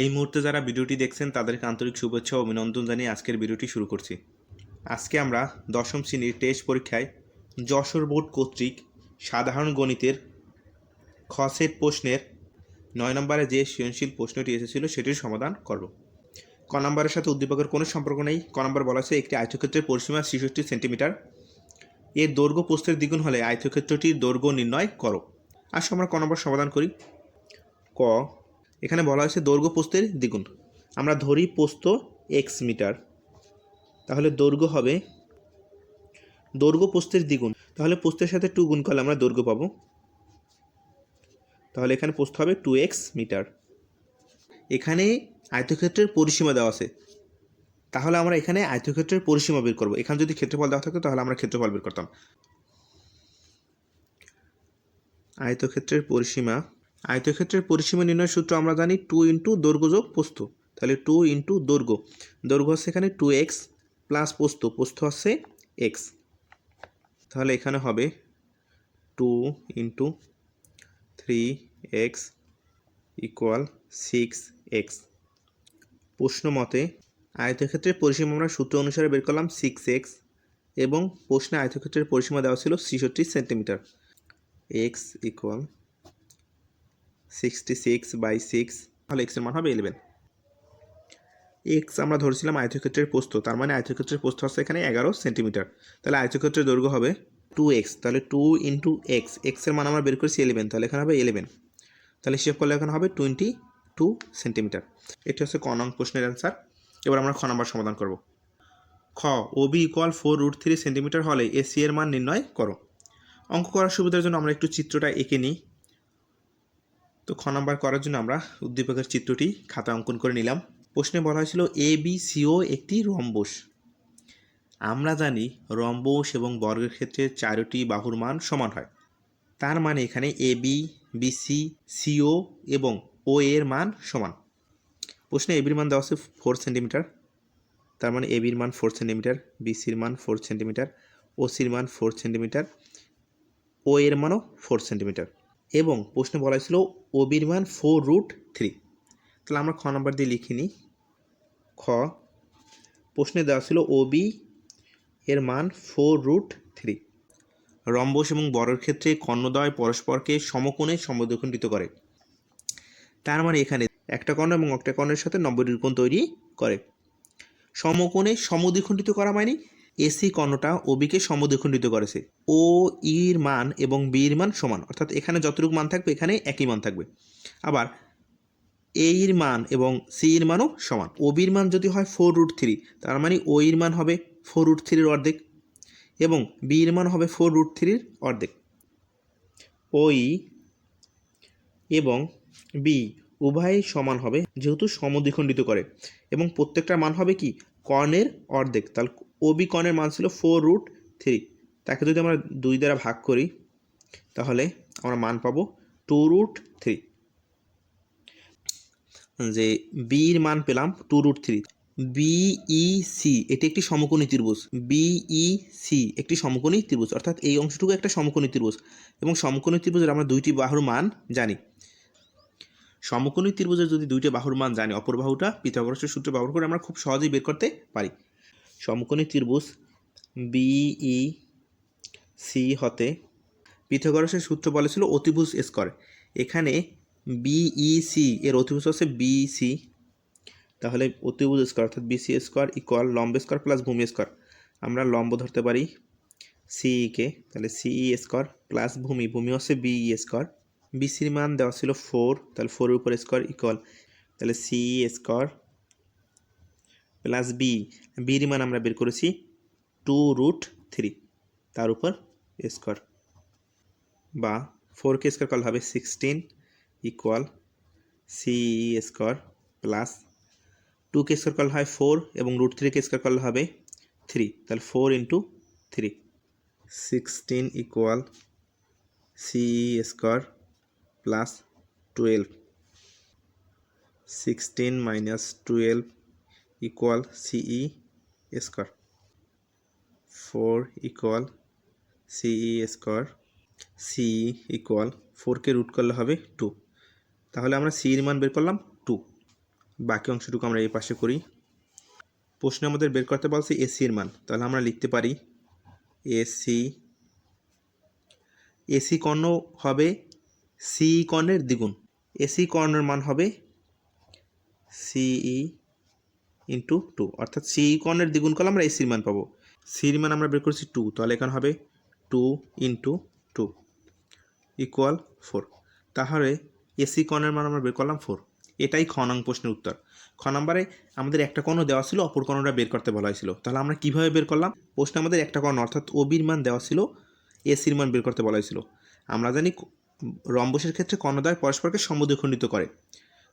এই মুহূর্তে যারা ভিডিওটি দেখছেন, তাদেরকে আন্তরিক শুভেচ্ছা ও অভিনন্দন জানিয়ে আজকের ভিডিওটি শুরু করছি। আজকে আমরা দশম শ্রেণির টেস্ট পরীক্ষায় যশোর বোর্ড কর্তৃক সাধারণ গণিতের খ সেট প্রশ্নের নয় নম্বরে যে সৃজনশীল প্রশ্নটি এসেছিল, সেটির সমাধান করব। ক নম্বরের সাথে উদ্দীপকের কোনো সম্পর্ক নেই। ক নম্বর বলা হয়েছে, একটি আয়তক্ষেত্রের পরিসীমা ছেষট্টি সেন্টিমিটার। এর দৈর্ঘ্য প্রস্থের দ্বিগুণ হলে আয়তক্ষেত্রটির দৈর্ঘ্য নির্ণয় করো। আসো আমরা ক নম্বর সমাধান করি। ক এখানে বলা হয়েছে দৈর্ঘ্য পোস্তের দ্বিগুণ। আমরা ধরি পোস্ত এক্স মিটার। তাহলে দৈর্ঘ্য হবে দৈর্ঘ্য পোস্তের দ্বিগুণ। তাহলে পোস্তের সাথে টু গুণ করলে আমরা দৈর্ঘ্য পাবো। তাহলে এখানে পোস্ত হবে টু এক্স মিটার। এখানে আয়তক্ষেত্রের পরিসীমা দেওয়া আছে। তাহলে আমরা এখানে আয়তক্ষেত্রের পরিসীমা বের করব। এখানে যদি ক্ষেত্রফল দেওয়া থাকতো তাহলে আমরা ক্ষেত্রফল বের করতাম। আয়তক্ষেত্রের পরিসীমা আয়তক্ষেত্রের পরিসীমা নির্ণয় সূত্র আমরা জানি টু ইন্টু দৈর্ঘ্য যোগ পোস্ত। তাহলে টু ইন্টু দৈর্ঘ্য। দৈর্ঘ্য হচ্ছে এখানে টু এক্স প্লাস পোস্ত। পোস্ত হচ্ছে এক্স তাহলে এখানে হবে two into three x equal six x প্রশ্ন মতে, আয়তক্ষেত্রের পরিসীমা আমরা সূত্র অনুসারে বের করলাম সিক্স এক্স এবং প্রশ্নে আয়তক্ষেত্রের পরিসীমা দেওয়া ছিল ছেষট্টি centimetre. X equal sixty six by six তাহলে এক্সের মান হবে ইলেভেন এক্স আমরা ধরেছিলাম আয়তক্ষেত্রের পোস্ত তার মানে আয়তক্ষেত্রের পোস্ত হচ্ছে এখানে এগারো সেন্টিমিটার তাহলে আয়তক্ষেত্রের দৈর্ঘ্য হবে টু এক্স তাহলে টু ইন্টু এক্স এক্সের মান আমরা বের করেছি ইলেভেন তাহলে এখানে হবে ইলেভেন তাহলে হিসেব করলে এখানে হবে টোয়েন্টি টু সেন্টিমিটার এটি হচ্ছে ক নং প্রশ্নের অ্যান্সার এবার আমরা খ নম্বর সমাধান করব। খ ও B equal four root three centimetre হলে এসি এর মান নির্ণয় করো। অঙ্ক করার সুবিধার জন্য আমরা একটু চিত্রটা এঁকে নিই। তো খ নাম্বার করার জন্য আমরা উদ্দীপকের চিত্রটি খাতা অঙ্কন করে নিলাম। প্রশ্নে বলা হয়েছিল এ বি সিও একটি রম্বস। আমরা জানি রম্বস এবং বর্গের ক্ষেত্রে চারটি বাহুর মান সমান হয়। তার মানে এখানে এ বি বিসি সিও এবং ও এর মান সমান। প্রশ্নে এবির মান দেওয়া আছে ফোর সেন্টিমিটার তার মানে এবির মান ফোর সেন্টিমিটার বিসির মান ফোর সেন্টিমিটার ওসির মান ফোর সেন্টিমিটার ও এর মানও ফোর সেন্টিমিটার এবং প্রশ্নে বলা হয়েছিল ওবির মান ফোর রুট থ্রি। তাহলে আমরা খ নাম্বার দিয়ে লিখে নিই। খ, প্রশ্নে দেওয়া ছিল ওবি এর মান ফোর রুট থ্রি। রম্বস এবং বরের ক্ষেত্রে কর্ণদ্বয় পরস্পরকে সমকোণে সমদ্বিখণ্ডিত করে। তার মানে এখানে একটা কর্ণ এবং একটা কর্ণের সাথে নব্বই কোণ তৈরি করে। সমকোণে সমদ্বিখণ্ডিত করা মানে এসি কর্ণটা ওবিকে সমদ্বিখণ্ডিত করেছে। ও, ইর মান এবং বির মান সমান। অর্থাৎ এখানে যতটুকু মান থাকবে, এখানে একই মান থাকবে। আবার এর মান এবং সি এর মানও সমান। ও বির মান যদি হয় ফোর রুট থ্রি, তার মানে ও এর মান হবে ফোর রুট থ্রির অর্ধেক এবং বি এর মান হবে ফোর রুট থ্রির অর্ধেক। ওই এবং বি উভয়ই সমান হবে, যেহেতু সমদ্বিখণ্ডিত করে। এবং প্রত্যেকটার মান হবে কি? কর্ণের অর্ধেক, তাহলে ও বি কর্ণের মান ছিল ফোর রুট থ্রি তাকে যদি আমরা দুই দ্বারা ভাগ করি, তাহলে আমরা মান পাবো টু রুট থ্রি যে বির মান পেলাম two root three B C এটি একটি সমকোণী ত্রিভুজ। বিই সি একটি সমকোণী ত্রিভুজ। অর্থাৎ এই অংশটুকু একটা সমকোণী ত্রিভুজ। এবং সমকোণী ত্রিভুজের আমরা দুইটি বাহুর মান জানি। সমকোণী ত্রিভুজের যদি দুইটি বাহুর মান জানি, অপর বাহুটা, পিথাগোরাসের সূত্র ব্যবহার করে আমরা খুব সহজেই বের করতে পারি। সমকোণী ত্রিভুজ বিই সি হতে পিথাগোরাসের সূত্র বলেছিল অতিভুজ স্কোয়ার। এখানে বিইসি এর অতিভুজ হচ্ছে বিসি তাহলে অতিভুজ স্কোয়ার অর্থাৎ বিসি স্কোয়ার ইকুয়াল লম্ব স্কোয়ার প্লাস ভূমি স্কোয়ার। আমরা লম্ব ধরতে পারি সিইকে তাহলে সিই স্কোয়ার প্লাস ভূমি ভূমি হচ্ছে বিই স্কোয়ার। বিসির মান দেওয়া ছিল ফোর তাহলে ফোরের উপর স্কোয়ার ইকুয়াল তাহলে সিই স্কোয়ার প্লাস বি বির মান আমরা বের করেছি টু রুট থ্রি তার উপর স্কোয়ার বা ফোরকে স্কোয়ার করলে হবে sixteen equal CE square plus two কে স্কোয়ার করলে হয় ফোর এবং রুট থ্রিকে স্কোয়ার করলে হবে থ্রি তাহলে four into three sixteen equal CE square plus twelve sixteen minus twelve equal CE square four equal CE square C equal ফোরকে root করলে হবে টু তাহলে আমরা সি এর মান বের করলাম টু বাকি অংশটুকু আমরা এই পাশে করি। প্রশ্নে আমাদের বের করতে বলছে এসি এর মান। তাহলে আমরা লিখতে পারি এসি এসি কর্ণ হবে সি কর্ণের দ্বিগুণ। এসি কর্ণের মান হবে সিই ইন্টু টু। অর্থাৎ সি কর্ণের দ্বিগুণ করলে আমরা এসির মান পাবো। সির মান আমরা বের করছি টু। তাহলে এখানে হবে two into two equal four. তাহলে এসি কর্ণের মান আমরা বের করলাম ফোর। এটাই খ নং প্রশ্নের উত্তর। খ নম্বরে আমাদের একটা কর্ণ দেওয়া ছিল, অপর কর্ণটা বের করতে বলা হয়েছিল। তাহলে আমরা কীভাবে বের করলাম? প্রশ্নে আমাদের একটা কর্ণ, অর্থাৎ ওবির মান দেওয়া ছিল এসির মান বের করতে বলা হয়েছিল। আমরা জানি রম্বসের ক্ষেত্রে কর্ণদ্বয় পরস্পরকে সমদ্বিখণ্ডিত করে।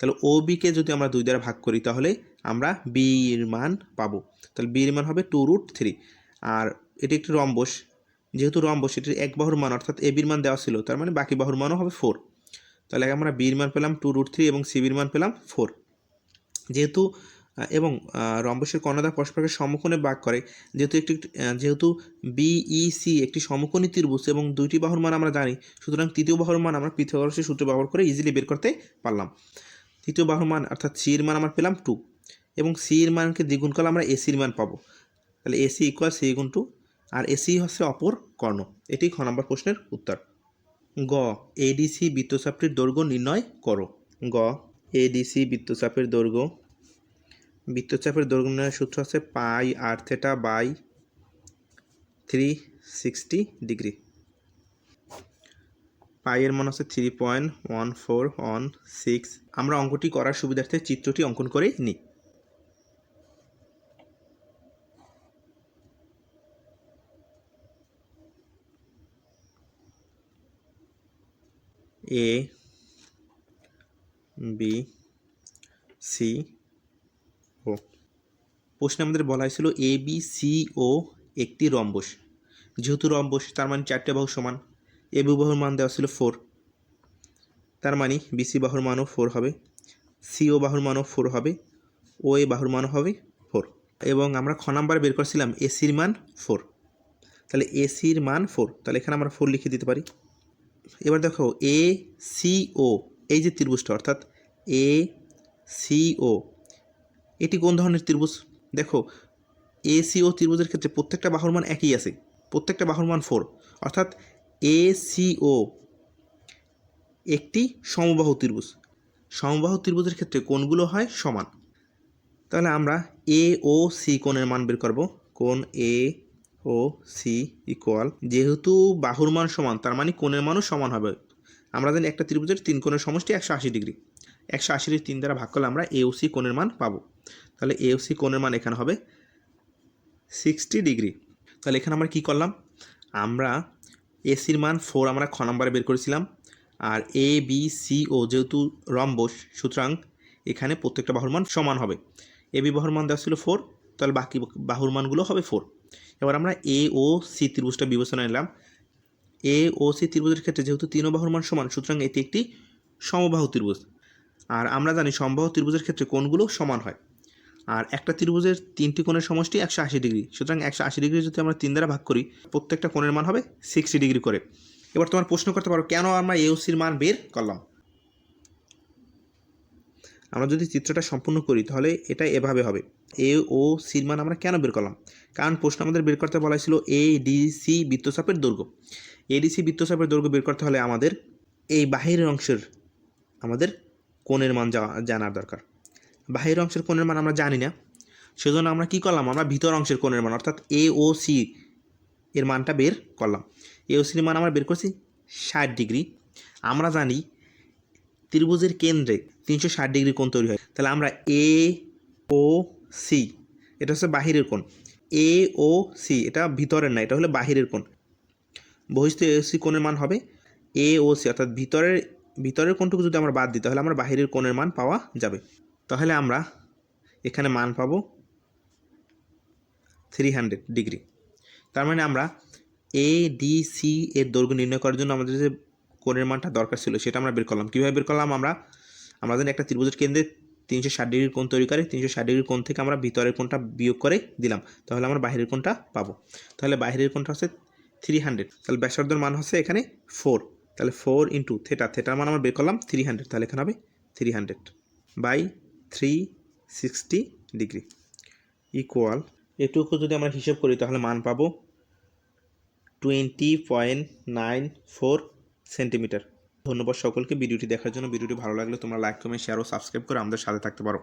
তাহলে ও বিকে যদি আমরা দুই দ্বারা ভাগ করি, তাহলে আমরা বির মান পাবো। তাহলে বির মান হবে টু রুট থ্রি আর এটি একটি রম্বস। যেহেতু রম্বস, এটির এক বাহুর মান, অর্থাৎ এ বির মান দেওয়া ছিল, তার মানে বাকি বাহুর মানও হবে ফোর তাহলে আমরা বির মান পেলাম টু রুট থ্রি এবং সি বির মান পেলাম ফোর যেহেতু এবং রম্বসের কর্ণদা পরস্পরকে সমকোণে ভাগ করে। যেহেতু একটি যেহেতু বিইসি একটি সমকোণী ত্রিভুজ এবং দুইটি বাহুর মান আমরা জানি, সুতরাং তৃতীয় বাহুর মান আমরা পিথাগোরাসের সূত্র ব্যবহার করে ইজিলি বের করতে পারলাম। তৃতীয় বাহুর মান, অর্থাৎ সির মান আমরা পেলাম টু এবং সির মানকে দ্বিগুণ করলে আমরা এসির মান পাবো। তাহলে এসি ইকুয়াল সি গুণ টু আর এসি হচ্ছে অপর কর্ণ। এটি খ নম্বর প্রশ্নের উত্তর। গ এডিসি বৃত্তচাপটির দৈর্ঘ্য নির্ণয় করো। গ এডিসি বৃত্তচাপের দৈর্ঘ্য বৃত্তচাপের দৈর্ঘ্য নির্ণয়ের সূত্র হচ্ছে pi r theta by three sixty degree পাইয়ের মান হচ্ছে three point one four one six আমরা অঙ্কটি করার সুবিধার্থে চিত্রটি অঙ্কন করে নিই। এ বি সি প্রশ্নে আমাদের বলা হয়েছিল এ বি সি ও একটি রম্বস। যেহেতু রম্বস, তার মানে চারটে বাহু সমান। এ বি বাহুর মান দেওয়া ছিল ফোর তার মানে বিসি বাহুর মানও ফোর হবে। সি ও বাহুর মানও ফোর হবে। ও এ বাহুর মানও হবে ফোর এবং আমরা খ নাম্বার বের করছিলাম এসির মান ফোর তাহলে এসির মান ফোর তাহলে এখানে আমরা ফোর লিখে দিতে পারি। এবার দেখো এ সি ও এই যে ত্রিভুজটা, অর্থাৎ এ সি ও এটি কোন ধরনের ত্রিভুজ? দেখো এ সি ও ত্রিভুজের ক্ষেত্রে প্রত্যেকটা বাহুর মান একই আছে, প্রত্যেকটা বাহুর মান ফোর অর্থাৎ এ সি ও একটি সমবাহু ত্রিভুজ। সমবাহু ত্রিভুজের ক্ষেত্রে কোণগুলো হয় সমান। তাহলে আমরা এ ও সি কোণের মান বের করব। কোণ এ ও সি ইকুয়াল যেহেতু বাহুর মান সমান, তার মানে কোণের মানও সমান হবে। আমরা জানি একটা ত্রিভুজের তিন কোণের সমষ্টি একশো আশি ডিগ্রি। একশো আশির তিন দ্বারা ভাগ করলে আমরা এ ও সি কোণের মান পাবো। তাহলে এ ও সি কোণের মান এখানে হবে সিক্সটি ডিগ্রি তাহলে এখানে আমরা কি করলাম? আমরা এসির মান ফোর আমরা খ নাম্বারে বের করেছিলাম, আর এ বি সি ও যেহেতু রম্বস, সুতরাং এখানে প্রত্যেকটা বাহুর মান সমান হবে। এ বি বাহুর মান দেওয়া ছিল ফোর তাহলে বাকি বাহুর মানগুলো হবে ফোর এবার আমরা এ ও সি ত্রিভুজটা বিবেচনা নিলাম। এ ও সি ত্রিভুজের ক্ষেত্রে যেহেতু তিন বাহুর মান সমান, সুতরাং এটি একটি সমবাহু ত্রিভুজ। আর আমরা জানি, সমবাহু ত্রিভুজের ক্ষেত্রে কোণগুলো সমান হয়। আর একটা ত্রিভুজের তিনটি কোণের সমষ্টি একশো আশি ডিগ্রি। সুতরাং একশো আশি ডিগ্রি যদি আমরা তিন দ্বারা ভাগ করি, প্রত্যেকটা কোণের মান হবে সিক্সটি ডিগ্রি করে। এবার তোমার প্রশ্ন করতে পারো, কেন আমরা এওসির মান বের করলাম? আমরা যদি চিত্রটা সম্পূর্ণ করি, তাহলে এটা এভাবে হবে। এ ও সির মান আমরা কেন বের করলাম? কারণ প্রশ্ন আমাদের বের করতে বলা ছিল এ ডি সি বৃত্তচাপের দৈর্ঘ্য। এডিসি বৃত্তচাপের দৈর্ঘ্য বের করতে হলে আমাদের এই বাহিরের অংশের আমাদের কোণের মান জানার দরকার। বাহিরের অংশের কোণের মান আমরা জানি না। সেজন্য আমরা কি করলাম? আমরা ভিতর অংশের কোণের মান, অর্থাৎ এ ও সি এর মানটা বের করলাম। এ ও মান আমরা বের করছি ষাট ডিগ্রি। আমরা জানি ত্রিভুজের কেন্দ্রে তিনশো ষাট ডিগ্রি কোণ তৈরি হয়। তাহলে আমরা এ ও সি এটা হচ্ছে বাহিরের কোণ। এ ও সি এটা ভিতরের না, এটা হলো বাহিরের কোণ। বহিস্থ এ সি কোণের মান হবে এ ও সি অর্থাৎ ভিতরের ভিতরের কোণটুকু যদি আমরা বাদ দিই, তাহলে আমরা বাহিরের কোণের মান পাওয়া যাবে। তাহলে আমরা এখানে মান পাবো থ্রি হান্ড্রেড ডিগ্রি তার মানে আমরা এ ডি সি এর দৈর্ঘ্য নির্ণয় করার জন্য আমাদের যে কোণের মানটা দরকার ছিল সেটা আমরা বের করলাম। কীভাবে বের করলাম আমরা? জানি একটা ত্রিভুজের কেন্দ্রে তিনশো ষাট ডিগ্রির কোণ তৈরি করে, তিনশো ষাট ডিগ্রির কোণ থেকে আমরা ভিতরের কোণটা বিয়োগ করে দিলাম। তাহলে আমরা বাইরের কোণটা পাবো। তাহলে বাইরের কোণটা হচ্ছে থ্রি হান্ড্রেড তাহলে ব্যাসার্ধর মান হচ্ছে এখানে ফোর তাহলে ফোর ইন্টু থেটা থেটার মান আমরা বের করলাম থ্রি হান্ড্রেড তাহলে এখানে হবে three hundred by three sixty degree equal এটুকু যদি আমরা হিসেব করি তাহলে মান পাবো twenty point nine four centimetre ধন্যবাদ সকলকে, ভিডিওটি দেখার জন্য। ভিডিওটি ভালো লাগলে তোমরা লাইক কমেন্ট শেয়ার ও সাবস্ক্রাইব করে আমাদের সাথে থাকতে পারো।